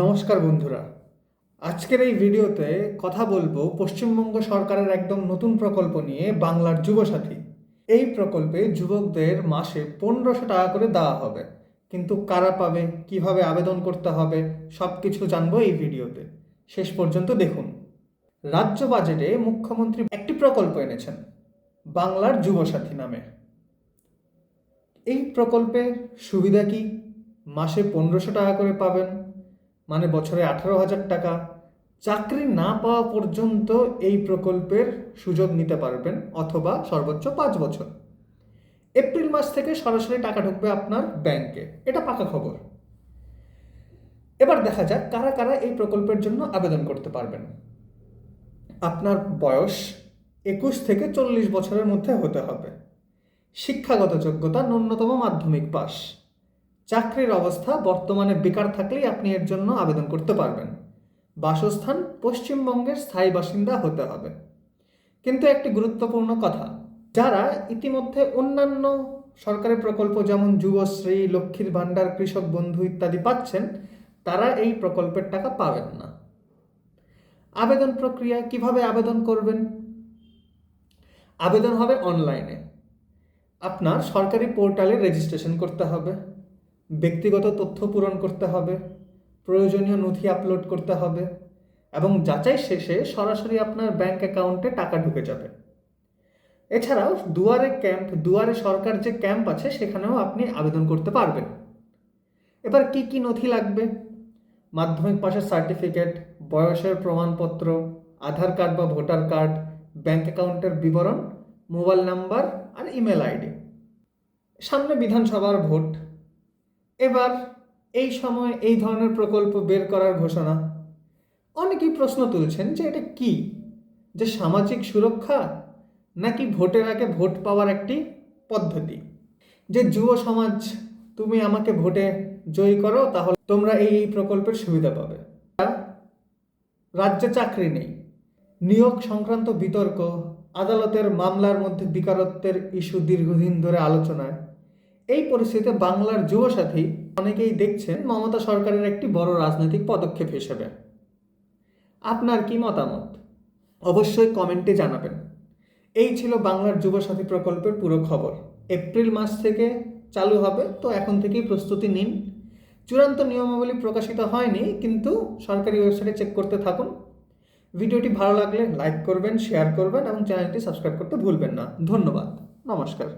নমস্কার বন্ধুরা। আজকের এই ভিডিওতে কথা বলব পশ্চিমবঙ্গ সরকারের একদম নতুন প্রকল্প নিয়ে বাংলার যুবসাথী। এই প্রকল্পে যুবকদের মাসে পনেরোশো টাকা করে দেওয়া হবে। কিন্তু কারা পাবে, কীভাবে আবেদন করতে হবে সব কিছু জানব এই ভিডিওতে। শেষ পর্যন্ত দেখুন। রাজ্য বাজেটে মুখ্যমন্ত্রী একটি প্রকল্প এনেছেন, বাংলার যুবসাথী নামে। এই প্রকল্পের সুবিধা কি? মাসে পনেরোশো টাকা করে পাবেন মানে বছরে আঠারো হাজার টাকা। চাকরি না পাওয়া পর্যন্ত এই প্রকল্পের সুযোগ নিতে পারবেন অথবা সর্বোচ্চ পাঁচ বছর। এপ্রিল মাস থেকে সরাসরি টাকা ঢুকবে আপনার ব্যাংকে। এটা পাকা খবর। এবার দেখা যাক কারা কারা এই প্রকল্পের জন্য আবেদন করতে পারবেন। আপনার বয়স একুশ থেকে চল্লিশ বছরের মধ্যে হতে হবে। শিক্ষাগত যোগ্যতা ন্যূনতম মাধ্যমিক পাস চাকরির অবস্থা বর্তমানে বেকার থাকলেই আপনি এর জন্য আবেদন করতে পারবেন। বাসস্থান পশ্চিমবঙ্গের স্থায়ী বাসিন্দা হতে হবে। কিন্তু একটি গুরুত্বপূর্ণ কথা, যারা ইতিমধ্যে অন্যান্য সরকারি প্রকল্প যেমন যুবশ্রী, লক্ষ্মীর ভাণ্ডার, কৃষক বন্ধু ইত্যাদি পাচ্ছেন, তারা এই প্রকল্পের টাকা পাবেন না। আবেদন প্রক্রিয়া কীভাবে আবেদন করবেন? আবেদন হবে অনলাইনে। আপনার সরকারি পোর্টালে রেজিস্ট্রেশন করতে হবে। ব্যক্তিগত তথ্য পূরণ করতে হবে, প্রয়োজনীয় নথি আপলোড করতে হবে এবং যাচাই শেষে সরাসরি আপনার ব্যাংক অ্যাকাউন্টে টাকা ঢুকে যাবে। এছাড়াও দুয়ারে ক্যাম্প দুয়ারে সরকার যে ক্যাম্প আছে সেখানেও আপনি আবেদন করতে পারবেন। এবার কি কি নথি লাগবে? মাধ্যমিক পাশের সার্টিফিকেট বয়সের প্রমাণপত্র, আধার কার্ড বা ভোটার কার্ড ব্যাংক অ্যাকাউন্টের বিবরণ মোবাইল নাম্বার আর ইমেল আইডি সামনে বিধানসভার ভোট। এবার এই সময় এই ধরনের প্রকল্প বের করার ঘোষণা। অনেকেই প্রশ্ন তুলছেন যে এটা কি? যে সামাজিক সুরক্ষা নাকি ভোটের আগে ভোট পাওয়ার একটি পদ্ধতি? যে যুব সমাজ, তুমি আমাকে ভোটে জয়ী করো, তাহলে তোমরা এই এই প্রকল্পের সুবিধা পাবে। রাজ্যে চাকরি নেই। নিয়োগ সংক্রান্ত বিতর্ক, আদালতের মামলার মধ্যে বেকারত্বের ইস্যু দীর্ঘদিন ধরে আলোচনায়। এই পরিস্থিতিতে বাংলার যুবসাথী অনেকেই দেখছেন মমতা সরকারের একটি বড় রাজনৈতিক পদক্ষেপ হিসেবে। আপনার কি মতামত? অবশ্যই কমেন্টে জানাবেন। এই ছিল বাংলার যুবসাথী প্রকল্পের পুরো খবর। এপ্রিল মাস থেকে চালু হবে, তো এখন থেকেই প্রস্তুতি নিন। চূড়ান্ত নিয়মাবলী প্রকাশিত হয়নি, কিন্তু সরকারি ওয়েবসাইটে চেক করতে থাকুন। ভিডিওটি ভালো লাগলে লাইক করবেন, শেয়ার করবেন এবং চ্যানেলটি সাবস্ক্রাইব করতে ভুলবেন না। ধন্যবাদ। নমস্কার।